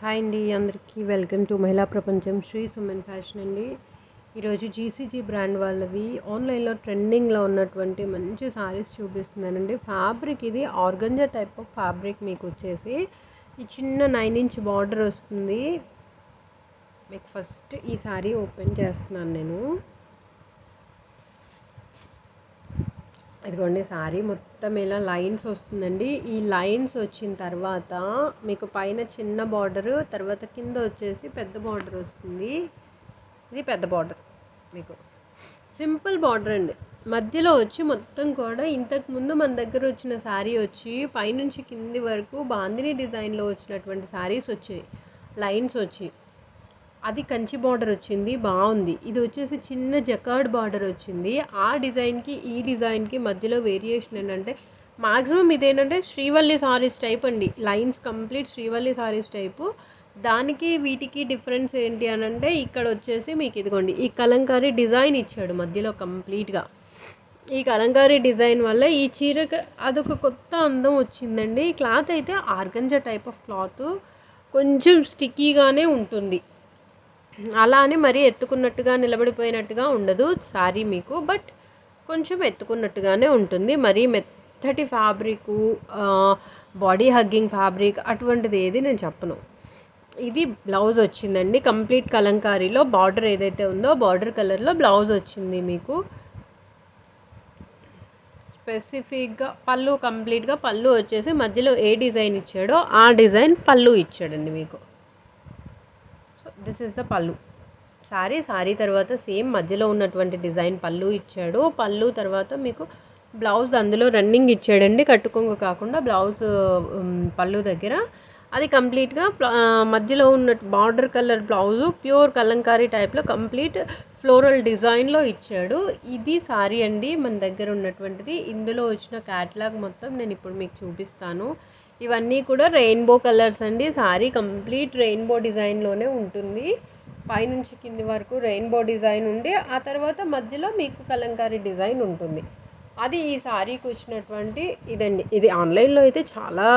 Hi అండి అందరికీ welcome to Mahila Prapancham Shri Suman fashion అండి. ఈరోజు జీసీజీ బ్రాండ్ వాళ్ళవి ఆన్లైన్లో ట్రెండింగ్లో ఉన్నటువంటి మంచి సారీస్ చూపిస్తున్నానండి. ఫ్యాబ్రిక్ ఇది ఆర్గంజా టైప్ ఆఫ్ ఫ్యాబ్రిక్ మీకు వచ్చేసి. ఈ చిన్న నైన్ ఇంచ్ బార్డర్ వస్తుంది. మీకు ఫస్ట్ ఈ సారీ ఓపెన్ చేస్తున్నాను నేను. ఇదిగోండి సారీ. మొత్తం ఇలా లైన్స్ వస్తుందండి. ఈ లైన్స్ వచ్చిన తర్వాత మీకు పైన చిన్న బార్డర్ తర్వాత కింద వచ్చేసి పెద్ద బార్డర్ వస్తుంది. ఇది పెద్ద బార్డర్ మీకు. సింపుల్ బార్డర్ అండి. మధ్యలో వచ్చి మొత్తం కూడా ఇంతకుముందు మన దగ్గర వచ్చిన శారీ వచ్చి పైనుంచి కింది వరకు బాందిని డిజైన్లో వచ్చినటువంటి శారీస్ వచ్చాయి. లైన్స్ వచ్చాయి అది కంచి బార్డర్ వచ్చింది బాగుంది. ఇది వచ్చేసి చిన్న జకార్డ్ బార్డర్ వచ్చింది. ఆ డిజైన్కి ఈ డిజైన్కి మధ్యలో వేరియేషన్ ఏంటంటే మాక్సిమం ఇదేంటంటే శ్రీవల్లి సారీస్ టైప్ అండి. Lines complete Srivalli saris type. దానికి వీటికి డిఫరెన్స్ ఏంటి అని అంటే ఇక్కడ వచ్చేసి మీకు ఇదిగోండి ఈ కలంకారీ డిజైన్ ఇచ్చాడు మధ్యలో కంప్లీట్గా. ఈ కలంకారీ డిజైన్ వల్ల ఈ చీర అదొక కొత్త అందం వచ్చిందండి. క్లాత్ అయితే ఆర్గంజా టైప్ ఆఫ్ క్లాత్. కొంచెం స్టిక్కీగానే ఉంటుంది. అలా అని మరీ ఎత్తుకున్నట్టుగా నిలబడిపోయినట్టుగా ఉండదు సారీ మీకు బట్ కొంచెం ఎత్తుకున్నట్టుగానే ఉంటుంది. మరీ మెత్తటి ఫ్యాబ్రిక్ బాడీ హగ్గింగ్ ఫ్యాబ్రిక్ అటువంటిది ఏది నేను చెప్పను. ఇది బ్లౌజ్ వచ్చిందండి. కంప్లీట్ కలంకారీలో బార్డర్ ఏదైతే ఉందో బార్డర్ కలర్లో బ్లౌజ్ వచ్చింది మీకు. స్పెసిఫిక్గా పళ్ళు కంప్లీట్గా పళ్ళు వచ్చేసి మధ్యలో ఏ డిజైన్ ఇచ్చాడో ఆ డిజైన్ పళ్ళు ఇచ్చాడండి మీకు. దిస్ ఇస్ ద పళ్ళు సారీ సారీ తర్వాత సేమ్ మధ్యలో ఉన్నటువంటి డిజైన్ పళ్ళు ఇచ్చాడు. పళ్ళు తర్వాత మీకు బ్లౌజ్ అందులో రన్నింగ్ ఇచ్చాడండి. కట్టుకొంగు కాకుండా బ్లౌజ్ పళ్ళు దగ్గర. అది కంప్లీట్గా మధ్యలో ఉన్న border colour blouse pure Kalamkari టైప్లో కంప్లీట్ ఫ్లోరల్ డిజైన్లో ఇచ్చాడు. ఇది సారీ అండి. మన దగ్గర ఉన్నటువంటిది. ఇందులో వచ్చిన క్యాట్లాగ్ మొత్తం నేను ఇప్పుడు మీకు చూపిస్తాను. ఇవన్నీ కూడా రెయిన్బో కలర్స్ అండి. సారీ కంప్లీట్ రెయిన్బో డిజైన్లోనే ఉంటుంది. పైనుంచి కింది వరకు రెయిన్బో డిజైన్ ఉండి ఆ తర్వాత మధ్యలో మీకు కలంకారీ డిజైన్ ఉంటుంది. అది ఈ శారీకి వచ్చినటువంటి ఇదండి. ఇది ఆన్లైన్లో అయితే చాలా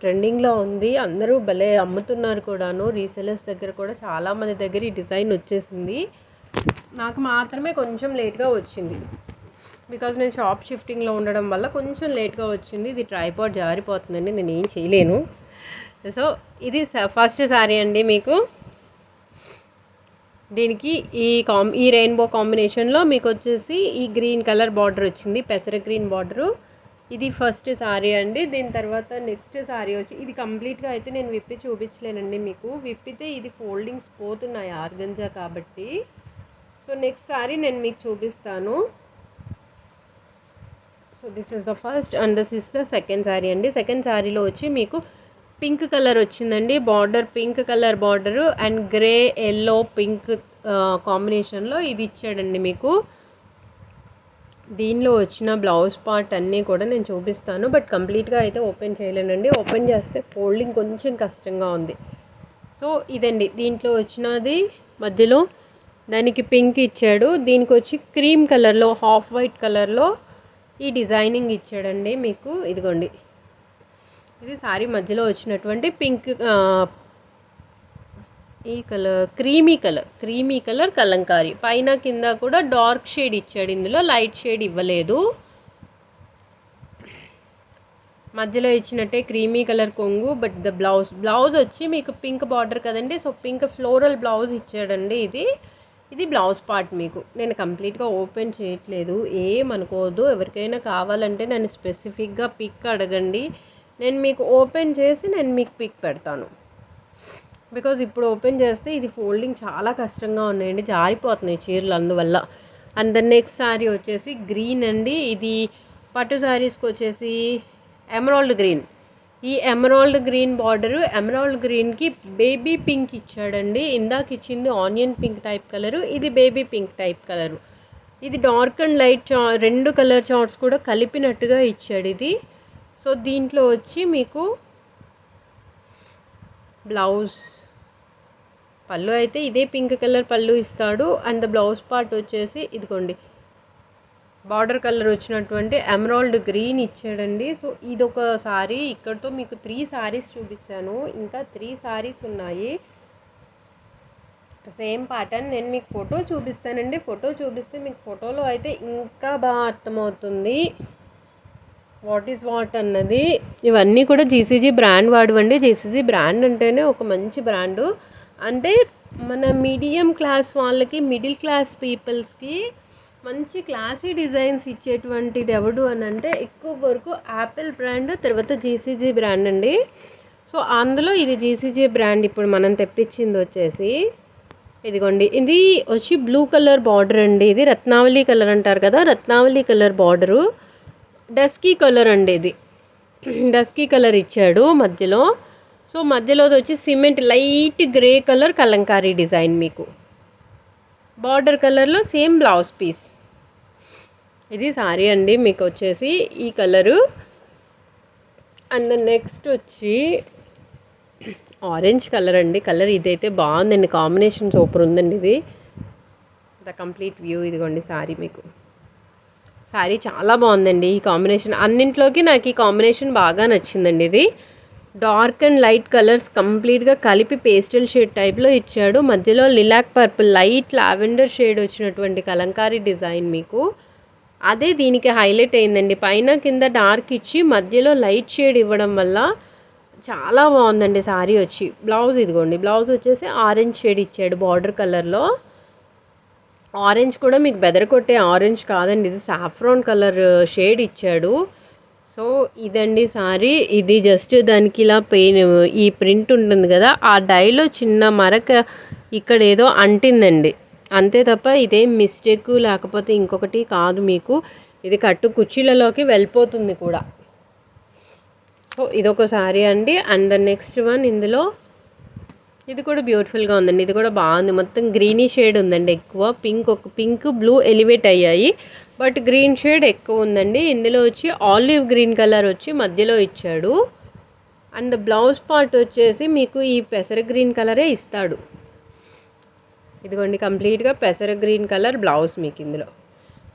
ట్రెండింగ్లో ఉంది. అందరూ భలే అమ్ముతున్నారు కూడాను. రీసెలర్స్ దగ్గర కూడా చాలామంది దగ్గర ఈ డిజైన్ వచ్చేసింది. నాకు మాత్రమే కొంచెం లేట్గా వచ్చింది. బికాజ్ నేను షాప్ షిఫ్టింగ్లో ఉండడం వల్ల కొంచెం లేట్గా వచ్చింది. ఇది ట్రైపాడ్ జారిపోతుందండి. నేను ఏం చేయలేను. సో ఇది ఫస్ట్ సారీ అండి మీకు. దీనికి ఈ కాం ఈ రెయిన్బో కాంబినేషన్లో మీకు వచ్చేసి ఈ గ్రీన్ కలర్ బార్డర్ వచ్చింది. పెసర గ్రీన్ బార్డరు ఇది ఫస్ట్ సారీ అండి. దీని తర్వాత నెక్స్ట్ సారీ వచ్చి ఇది కంప్లీట్గా అయితే నేను విప్పి చూపించలేనండి మీకు. విప్పితే ఇది ఫోల్డింగ్స్ పోతున్నాయి ఆర్గంజా కాబట్టి. సో నెక్స్ట్ సారీ నేను మీకు చూపిస్తాను. So this is the first and this is the second sari అండి. సెకండ్ శారీలో వచ్చి మీకు పింక్ కలర్ వచ్చిందండి. Border pink colour border and grey yellow pink కాంబినేషన్లో ఇది ఇచ్చాడండి మీకు. దీనిలో వచ్చిన బ్లౌజ్ పార్ట్ అన్నీ కూడా నేను చూపిస్తాను. బట్ కంప్లీట్గా అయితే ఓపెన్ చేయలేనండి. ఓపెన్ చేస్తే ఫోల్డింగ్ కొంచెం కష్టంగా ఉంది. సో ఇదండి. దీంట్లో వచ్చినది మధ్యలో దానికి పింక్ ఇచ్చాడు. దీనికి వచ్చి క్రీమ్ కలర్లో హాఫ్ వైట్ కలర్లో ఈ డిజైనింగ్ ఇచ్చాడండి మీకు. ఇదిగోండి. ఇది సారీ మధ్యలో వచ్చినటువంటి పింక్ ఈ colour creamy colour creamy colour Kalamkari. పైన కింద కూడా డార్క్ షేడ్ ఇచ్చాడు ఇందులో లైట్ షేడ్ ఇవ్వలేదు. మధ్యలో ఇచ్చినట్టే క్రీమీ కలర్ కొంగు బట్ ద బ్లౌజ్ బ్లౌజ్ వచ్చి మీకు పింక్ బార్డర్ కదండి. సో పింక్ ఫ్లోరల్ బ్లౌజ్ ఇచ్చాడండి ఇది. ఇది బ్లౌజ్ పార్ట్ మీకు. నేను కంప్లీట్గా ఓపెన్ చేయట్లేదు. ఏమనుకోవద్దు ఎవరికైనా కావాలంటే నన్ను స్పెసిఫిక్గా పిక్ అడగండి. నేను మీకు ఓపెన్ చేసి నేను మీకు పిక్ పెడతాను. బికాజ్ ఇప్పుడు ఓపెన్ చేస్తే ఇది ఫోల్డింగ్ చాలా కష్టంగా ఉన్నాయండి. జారిపోతున్నాయి చీరలు అందువల్ల. అండ్ ద నెక్స్ట్ శారీ వచ్చేసి గ్రీన్ అండి. ఇది పట్టు శారీస్కి వచ్చేసి ఎమరాల్డ్ గ్రీన్. ఈ ఎమరాల్డ్ గ్రీన్ బార్డరు. ఎమరాల్డ్ గ్రీన్కి బేబీ పింక్ ఇచ్చాడండి. ఇందాక ఇచ్చింది ఆనియన్ పింక్ టైప్ కలరు ఇది బేబీ పింక్ టైప్ కలరు. ఇది డార్క్ అండ్ లైట్ చా రెండు కలర్ చార్ట్స్ కూడా కలిపినట్టుగా ఇచ్చాడు ఇది. సో దీంట్లో వచ్చి మీకు బ్లౌజ్ పళ్ళు అయితే ఇదే పింక్ కలర్ పళ్ళు ఇస్తాడు. అండ్ ద బ్లౌజ్ పార్ట్ వచ్చేసి ఇదిగోండి బార్డర్ కలర్ వచ్చినటువంటి ఎమరాల్డ్ గ్రీన్ ఇచ్చాడండి. సో ఇది ఒక సారీ. ఇక్కడతో మీకు త్రీ సారీస్ చూపించాను. ఇంకా త్రీ సారీస్ ఉన్నాయి. Same pattern. నేను మీకు ఫోటో చూపిస్తానండి. ఫోటో చూపిస్తే మీకు ఫోటోలో అయితే ఇంకా బాగా అర్థమవుతుంది. వాట్ ఈస్ వాట్ అన్నది. ఇవన్నీ కూడా జీసీజీ బ్రాండ్ వాడవండి. జీసీజీ బ్రాండ్ అంటేనే ఒక మంచి బ్రాండు. అంటే మన మీడియం క్లాస్ వాళ్ళకి మిడిల్ క్లాస్ పీపుల్స్కి మంచి క్లాసీ డిజైన్స్ ఇచ్చేటువంటిది ఎవడు అని అంటే ఎక్కువ వరకు యాపిల్ బ్రాండ్ తర్వాత జీసీజీ బ్రాండ్ అండి. సో అందులో ఇది జీసీజీ బ్రాండ్ ఇప్పుడు మనం తెప్పించింది వచ్చేసి ఇదిగోండి. ఇది వచ్చి బ్లూ కలర్ బార్డర్ అండి. ఇది రత్నావళి కలర్ అంటారు కదా రత్నావళి కలర్ బార్డరు డస్కీ కలర్ అండి ఇది. డస్కీ కలర్ ఇచ్చాడు మధ్యలో. సో మధ్యలో వచ్చి cement light grey colour Kalamkari design మీకు. బార్డర్ కలర్లో సేమ్ బ్లౌజ్ పీస్ ఇది సారీ అండి మీకు వచ్చేసి ఈ కలరు. అండ్ నెక్స్ట్ వచ్చి ఆరెంజ్ కలర్ అండి కలర్ ఇదైతే బాగుందండి కాంబినేషన్ సూపర్ ఉందండి ఇది. ద కంప్లీట్ వ్యూ ఇదిగోండి సారీ మీకు. సారీ చాలా బాగుందండి ఈ కాంబినేషన్ అన్నింట్లోకి నాకు ఈ కాంబినేషన్ బాగా నచ్చిందండి ఇది. డార్క్ అండ్ లైట్ కలర్స్ కంప్లీట్గా కలిపి పేస్టల్ షేడ్ టైప్లో ఇచ్చాడు. మధ్యలో lilac purple light lavender shade వచ్చినటువంటి కలంకారీ డిజైన్ మీకు. అదే దీనికి హైలైట్ అయిందండి. పైన కింద డార్క్ ఇచ్చి మధ్యలో లైట్ షేడ్ ఇవ్వడం వల్ల చాలా బాగుందండి సారీ వచ్చి. బ్లౌజ్ ఇదిగోండి. బ్లౌజ్ వచ్చేసి ఆరెంజ్ షేడ్ ఇచ్చాడు బార్డర్ కలర్లో. ఆరెంజ్ కూడా మీకు బెదర కొట్టే ఆరెంజ్ కాదండి. ఇది సాఫ్రాన్ కలర్ షేడ్ ఇచ్చాడు. సో ఇదండి సారీ. ఇది జస్ట్ దానికి ఇలా పెయిన్ ఈ ప్రింట్ ఉంటుంది కదా ఆ డైలో చిన్న మరక ఇక్కడ ఏదో అంటిందండి. అంతే తప్ప ఇదేం మిస్టేక్ లేకపోతే ఇంకొకటి కాదు మీకు. ఇది కట్టు కుర్చీలలోకి వెళ్ళిపోతుంది కూడా. సో ఇదొక సారీ అండి. అండ్ ద నెక్స్ట్ వన్ ఇందులో ఇది కూడా బ్యూటిఫుల్గా ఉందండి. ఇది కూడా బాగుంది. మొత్తం గ్రీనీ షేడ్ ఉందండి ఎక్కువ. పింక్ ఒక పింక్ బ్లూ ఎలివేట్ అయ్యాయి. బట్ గ్రీన్ షేడ్ ఎక్కువ ఉందండి. ఇందులో వచ్చి ఆలివ్ గ్రీన్ కలర్ వచ్చి మధ్యలో ఇచ్చాడు. అండ్ బ్లౌజ్ పార్ట్ వచ్చేసి మీకు ఈ పెసర గ్రీన్ కలరే ఇస్తాడు. ఇదిగోండి కంప్లీట్గా పెసర గ్రీన్ కలర్ బ్లౌజ్ మీకు ఇందులో.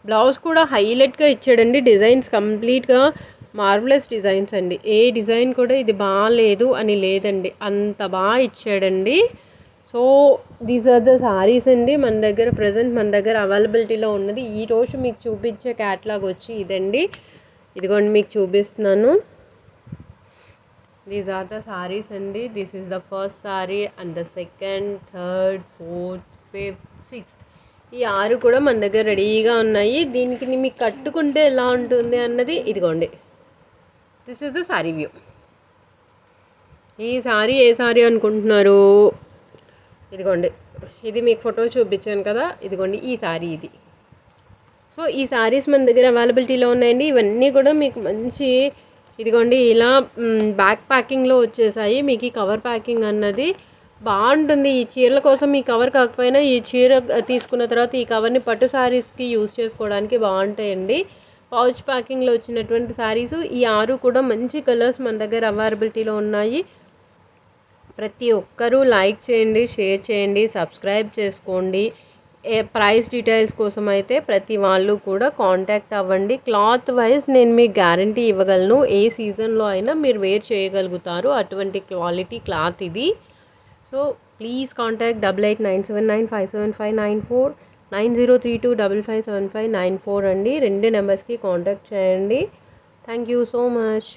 బ్లౌజ్ కూడా హైలైట్గా ఇచ్చాడండి. డిజైన్స్ కంప్లీట్గా మార్వలస్ డిజైన్స్ అండి. ఏ డిజైన్ కూడా ఇది బాగాలేదు అని లేదండి. అంత బాగా ఇచ్చాడండి. So these are the saris అండి. మన దగ్గర ప్రజెంట్ మన దగ్గర అవైలబిలిటీలో ఉన్నది. ఈ రోజు మీకు చూపించే క్యాట్లాగ్ వచ్చి ఇదండి. ఇదిగోండి మీకు చూపిస్తున్నాను. దీస్ ఆర్ ద సారీస్ అండి. This is the first sari and the second third fourth fifth sixth. ఈ ఆరు కూడా మన దగ్గర రెడీగా ఉన్నాయి. దీనికి మీకు కట్టుకుంటే ఎలా ఉంటుంది అన్నది ఇదిగోండి. This is the sari view ఈ సారీ ఏ సారీ అనుకుంటున్నారు? ఇదిగోండి. ఇది మీకు ఫోటో చూపించాను కదా. ఇదిగోండి ఈ సారీ ఇది. సో ఈ సారీస్ మన దగ్గర అవైలబిలిటీలో ఉన్నాయండి. ఇవన్నీ కూడా మీకు మంచి ఇదిగోండి ఇలా బ్యాక్ ప్యాకింగ్లో వచ్చేసాయి. మీకు ఈ కవర్ ప్యాకింగ్ అన్నది బాగుంటుంది ఈ చీరల కోసం ఈ కవర్ కాకపోయినా ఈ చీర తీసుకున్న తర్వాత ఈ కవర్ని పట్టు శారీస్కి యూస్ చేసుకోవడానికి బాగుంటాయండి. పౌచ్ ప్యాకింగ్లో వచ్చినటువంటి శారీస్ ఈ ఆరు కూడా మంచి కలర్స్ మన దగ్గర అవైలబిలిటీలో ఉన్నాయి. ప్రతి ఒక్కరూ లైక్ చేయండి షేర్ చేయండి సబ్స్క్రైబ్ చేసుకోండి. ఏ ప్రైస్ డీటెయిల్స్ కోసం అయితే ప్రతి వాళ్ళు కూడా కాంటాక్ట్ అవ్వండి. క్లాత్ వైజ్ నేను మీకు గ్యారంటీ ఇవ్వగలను. ఏ సీజన్లో అయినా మీరు వేర్ చేయగలుగుతారు. అటువంటి క్వాలిటీ క్లాత్ ఇది. So please contact double eight nine seven nine five seven five nine four nine zero three two double five seven five nine four అండి. రెండు నెంబర్స్కి కాంటాక్ట్ చేయండి. Thank you so much